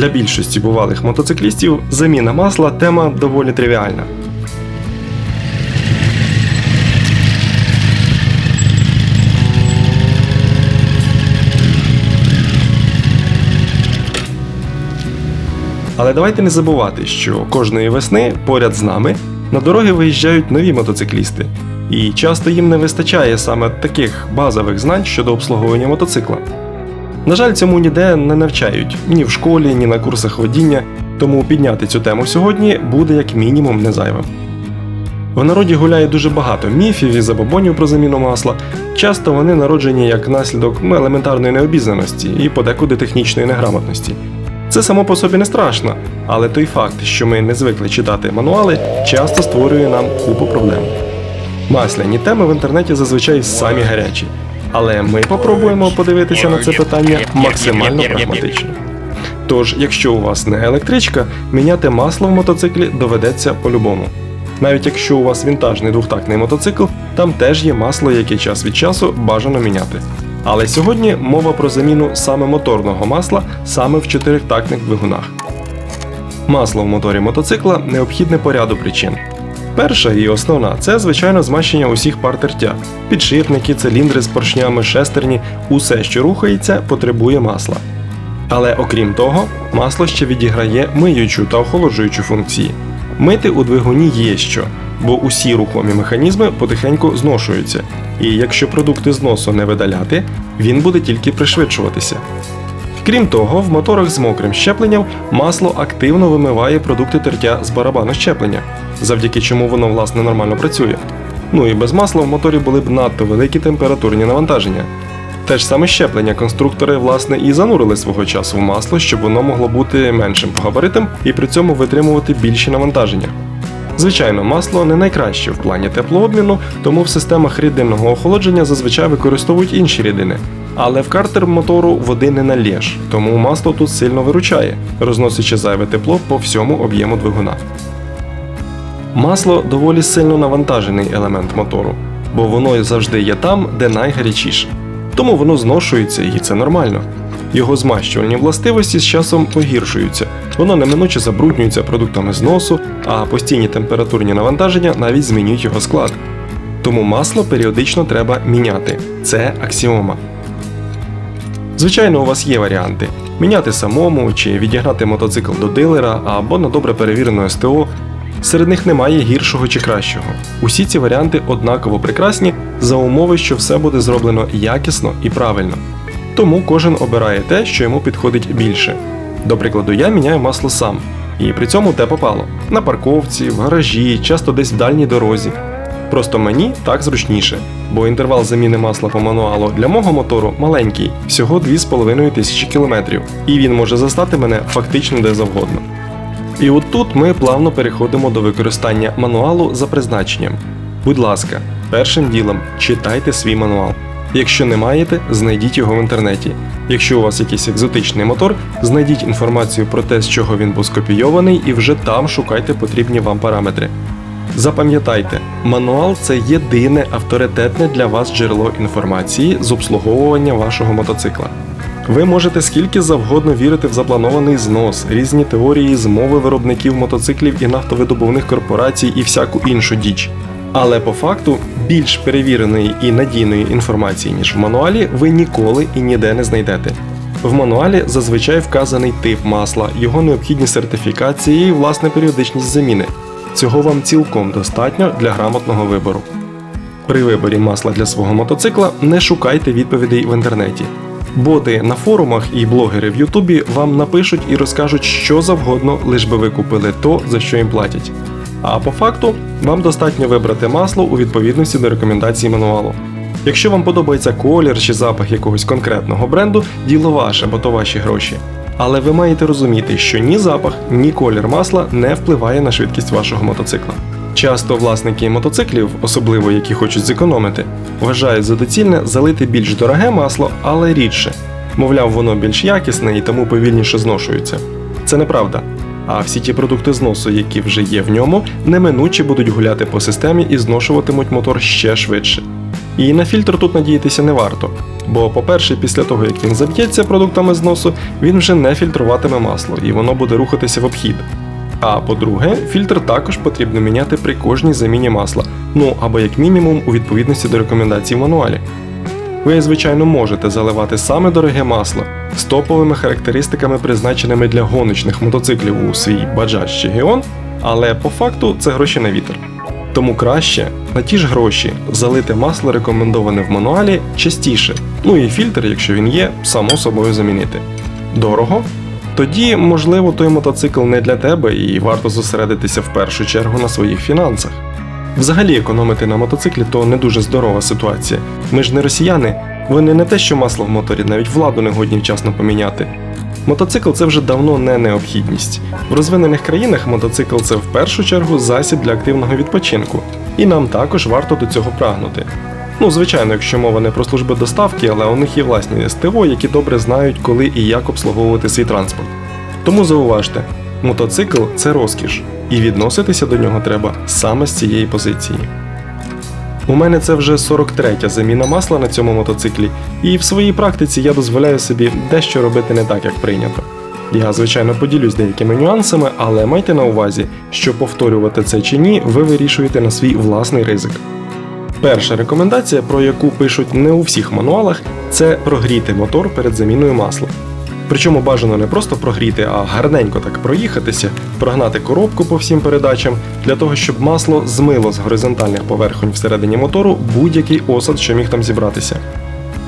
Для більшості бувалих мотоциклістів заміна масла тема доволі тривіальна. Але давайте не забувати, що кожної весни поряд з нами на дороги виїжджають нові мотоциклісти, і часто їм не вистачає саме таких базових знань щодо обслуговування мотоцикла. На жаль, цьому ніде не навчають ні в школі, ні на курсах водіння, тому підняти цю тему сьогодні буде як мінімум не зайвим. В народі гуляє дуже багато міфів і забобонів про заміну масла. Часто вони народжені як наслідок елементарної необізнаності і подекуди технічної неграмотності. Це само по собі не страшно, але той факт, що ми не звикли читати мануали, часто створює нам купу проблем. Масляні теми в інтернеті зазвичай самі гарячі, але ми попробуємо подивитися на це питання максимально прагматично. Тож, якщо у вас не електричка, міняти масло в мотоциклі доведеться по-любому. Навіть якщо у вас вінтажний двохтактний мотоцикл, там теж є масло, яке час від часу бажано міняти. Але сьогодні мова про заміну саме моторного масла саме в чотиритактних двигунах. Масло в моторі мотоцикла необхідне по ряду причин. Перша і основна це звичайно змащення усіх пар тертя. Підшипники, циліндри з поршнями, шестерні, усе, що рухається, потребує масла. Але окрім того, масло ще відіграє миючу та охолоджуючу функції. Мити у двигуні є що, бо усі рухомі механізми потихеньку зношуються, і якщо продукти зносу не видаляти, він буде тільки пришвидшуватися. Крім того, в моторах з мокрим щепленням масло активно вимиває продукти тертя з барабану щеплення, завдяки чому воно власне нормально працює. Ну і без масла в моторі були б надто великі температурні навантаження. Те ж саме щеплення конструктори власне і занурили свого часу в масло, щоб воно могло бути меншим по габаритам і при цьому витримувати більші навантаження. Звичайно, масло не найкраще в плані теплообміну, тому в системах рідинного охолодження зазвичай використовують інші рідини. Але в картер мотору води не налєш, тому масло тут сильно виручає, розносячи зайве тепло по всьому об'єму двигуна. Масло доволі сильно навантажений елемент мотору, бо воно завжди є там, де найгарячіше. Тому воно зношується і це нормально. Його змащувальні властивості з часом погіршуються, воно неминуче забруднюється продуктами зносу, а постійні температурні навантаження навіть змінюють його склад. Тому масло періодично треба міняти. Це аксіома. Звичайно, у вас є варіанти: міняти самому чи відігнати мотоцикл до дилера або на добре перевірену СТО. Серед них немає гіршого чи кращого. Усі ці варіанти однаково прекрасні за умови, що все буде зроблено якісно і правильно. Тому кожен обирає те, що йому підходить більше. До прикладу, я міняю масло сам, і при цьому те попало на парковці, в гаражі, часто десь в дальній дорозі. Просто мені так зручніше, бо інтервал заміни масла по мануалу для мого мотору маленький, всього 2,5 тисячі кілометрів, і він може застати мене фактично де завгодно. І от тут ми плавно переходимо до використання мануалу за призначенням. Будь ласка, першим ділом читайте свій мануал. Якщо не маєте, знайдіть його в інтернеті. Якщо у вас якийсь екзотичний мотор, знайдіть інформацію про те, з чого він був скопійований, і вже там шукайте потрібні вам параметри. Запам'ятайте, мануал це єдине авторитетне для вас джерело інформації з обслуговування вашого мотоцикла. Ви можете скільки завгодно вірити в запланований знос, різні теорії змови виробників мотоциклів і нафтовидобувних корпорацій і всяку іншу діч. Але по факту більш перевіреної і надійної інформації, ніж в мануалі, ви ніколи і ніде не знайдете. В мануалі зазвичай вказаний тип масла, його необхідні сертифікації і власне періодичність заміни. Цього вам цілком достатньо для грамотного вибору. При виборі масла для свого мотоцикла не шукайте відповідей в інтернеті. Боти на форумах і блогери в Ютубі вам напишуть і розкажуть що завгодно, лиш би ви купили то, за що їм платять. А по факту вам достатньо вибрати масло у відповідності до рекомендацій мануалу. Якщо вам подобається колір чи запах якогось конкретного бренду, діло ваше, бо то ваші гроші. Але ви маєте розуміти, що ні запах, ні колір масла не впливає на швидкість вашого мотоцикла. Часто власники мотоциклів, особливо які хочуть зекономити, вважають за доцільне залити більш дороге масло, але рідше. Мовляв, воно більш якісне і тому повільніше зношується. Це неправда. А всі ті продукти зносу, які вже є в ньому, неминуче будуть гуляти по системі і зношуватимуть мотор ще швидше. І на фільтр тут надіятися не варто. Бо, по-перше, після того як він заб'ється продуктами зносу, він вже не фільтруватиме масло і воно буде рухатися в обхід. А по-друге, фільтр також потрібно міняти при кожній заміні масла, ну або як мінімум у відповідності до рекомендацій в мануалі. Ви, звичайно, можете заливати саме дороге масло з топовими характеристиками, призначеними для гоночних мотоциклів у свій Bajaj чи Geon, але по факту це гроші на вітер. Тому краще на ті ж гроші залити масло рекомендоване в мануалі частіше, ну і фільтр, якщо він є, само собою замінити. Дорого? Тоді, можливо, той мотоцикл не для тебе і варто зосередитися в першу чергу на своїх фінансах. Взагалі економити на мотоциклі то не дуже здорова ситуація. Ми ж не росіяни, вони не те, що масло в моторі, навіть владу не годні вчасно поміняти. Мотоцикл це вже давно не необхідність. В розвинених країнах мотоцикл це в першу чергу засіб для активного відпочинку, і нам також варто до цього прагнути. Ну, звичайно, якщо мова не про служби доставки, але у них є власні СТО, які добре знають, коли і як обслуговувати свій транспорт. Тому зауважте, мотоцикл це розкіш, і відноситися до нього треба саме з цієї позиції. У мене це вже 43-я заміна масла на цьому мотоциклі, і в своїй практиці я дозволяю собі дещо робити не так, як прийнято. Я, звичайно, поділюсь деякими нюансами, але майте на увазі, що повторювати це чи ні, ви вирішуєте на свій власний ризик. Перша рекомендація, про яку пишуть не у всіх мануалах, це прогріти мотор перед заміною масла. Причому бажано не просто прогріти, а гарненько так проїхатися, прогнати коробку по всім передачам, для того, щоб масло змило з горизонтальних поверхонь всередині мотору будь-який осад, що міг там зібратися.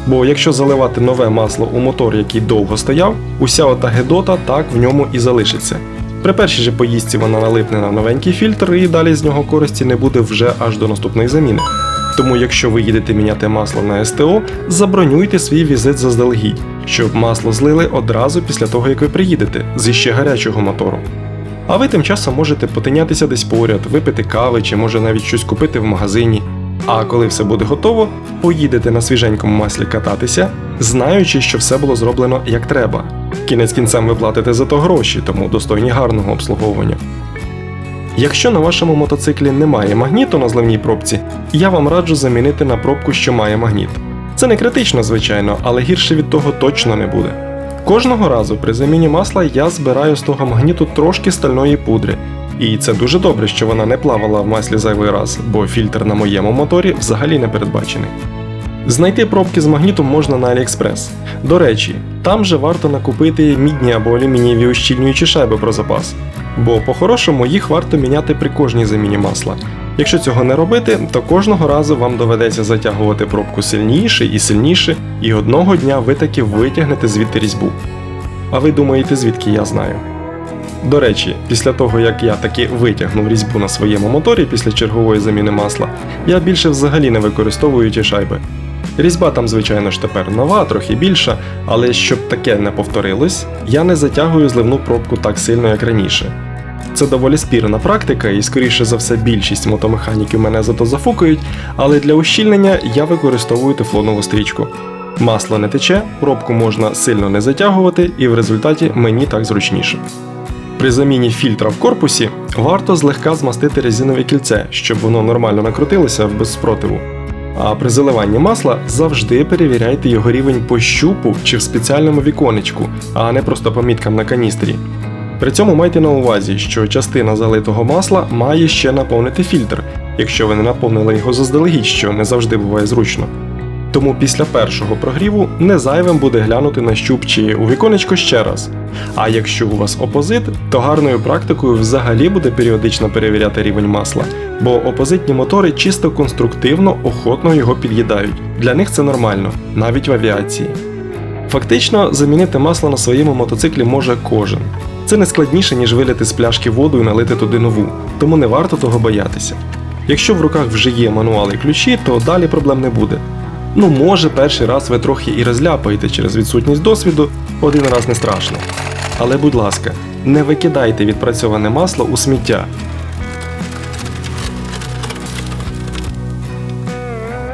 Бо якщо заливати нове масло у мотор, який довго стояв, уся ота гедота так в ньому і залишиться. При першій же поїздці вона налипне на новенький фільтр і далі з нього користі не буде вже аж до наступної заміни. Тому, якщо ви їдете міняти масло на СТО, забронюйте свій візит заздалегідь, щоб масло злили одразу після того, як ви приїдете з іще гарячого мотору. А ви тим часом можете потинятися десь поряд, випити кави чи може навіть щось купити в магазині. А коли все буде готово, поїдете на свіженькому маслі кататися, знаючи, що все було зроблено як треба. Кінець кінцем ви платите за то гроші, тому достойні гарного обслуговування. Якщо на вашому мотоциклі немає магніту на зливній пробці, я вам раджу замінити на пробку, що має магніт. Це не критично, звичайно, але гірше від того точно не буде. Кожного разу при заміні масла я збираю з того магніту трошки стальної пудри, і це дуже добре, що вона не плавала в маслі зайвий раз, бо фільтр на моєму моторі взагалі не передбачений. Знайти пробки з магнітом можна на AliExpress. До речі, там же варто накупити мідні або алюмінієві ущільнюючі шайби про запас, бо по-хорошому їх варто міняти при кожній заміні масла. Якщо цього не робити, то кожного разу вам доведеться затягувати пробку сильніше і сильніше, і одного дня ви таки витягнете звідти різьбу. А ви думаєте, звідки я знаю? До речі, після того як я таки витягнув різьбу на своєму моторі після чергової заміни масла, я більше взагалі не використовую ті шайби. Різьба там, звичайно ж, тепер нова, трохи більша, але щоб таке не повторилось, я не затягую зливну пробку так сильно, як раніше. Це доволі спірна практика, і, скоріше за все, більшість мотомеханіків мене зато зафукають, але для ущільнення я використовую тефлонову стрічку. Масло не тече, пробку можна сильно не затягувати, і в результаті мені так зручніше. При заміні фільтра в корпусі варто злегка змастити резинове кільце, щоб воно нормально накрутилося без спротиву. А при заливанні масла завжди перевіряйте його рівень по щупу чи в спеціальному віконечку, а не просто по міткам на каністрі. При цьому майте на увазі, що частина залитого масла має ще наповнити фільтр, якщо ви не наповнили його заздалегідь, що не завжди буває зручно. Тому після першого прогріву не зайвим буде глянути на щуп чи у віконечко ще раз. А якщо у вас опозит, то гарною практикою взагалі буде періодично перевіряти рівень масла, бо опозитні мотори чисто конструктивно, охотно його під'їдають. Для них це нормально, навіть в авіації. Фактично, замінити масло на своєму мотоциклі може кожен. Це не складніше, ніж вилити з пляшки воду і налити туди нову, тому не варто того боятися. Якщо в руках вже є мануали і ключі, то далі проблем не буде. Ну, може, перший раз ви трохи і розляпаєте через відсутність досвіду, один раз не страшно. Але будь ласка, не викидайте відпрацьоване масло у сміття.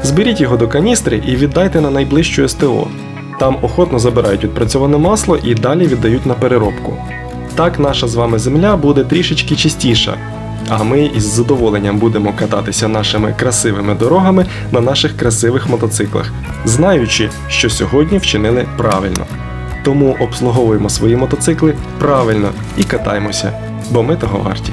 Зберіть його до каністри і віддайте на найближчу СТО. Там охотно забирають відпрацьоване масло і далі віддають на переробку. Так наша з вами земля буде трішечки чистіша. А ми із задоволенням будемо кататися нашими красивими дорогами на наших красивих мотоциклах, знаючи, що сьогодні вчинили правильно. Тому обслуговуємо свої мотоцикли правильно і катаємося, бо ми того варті.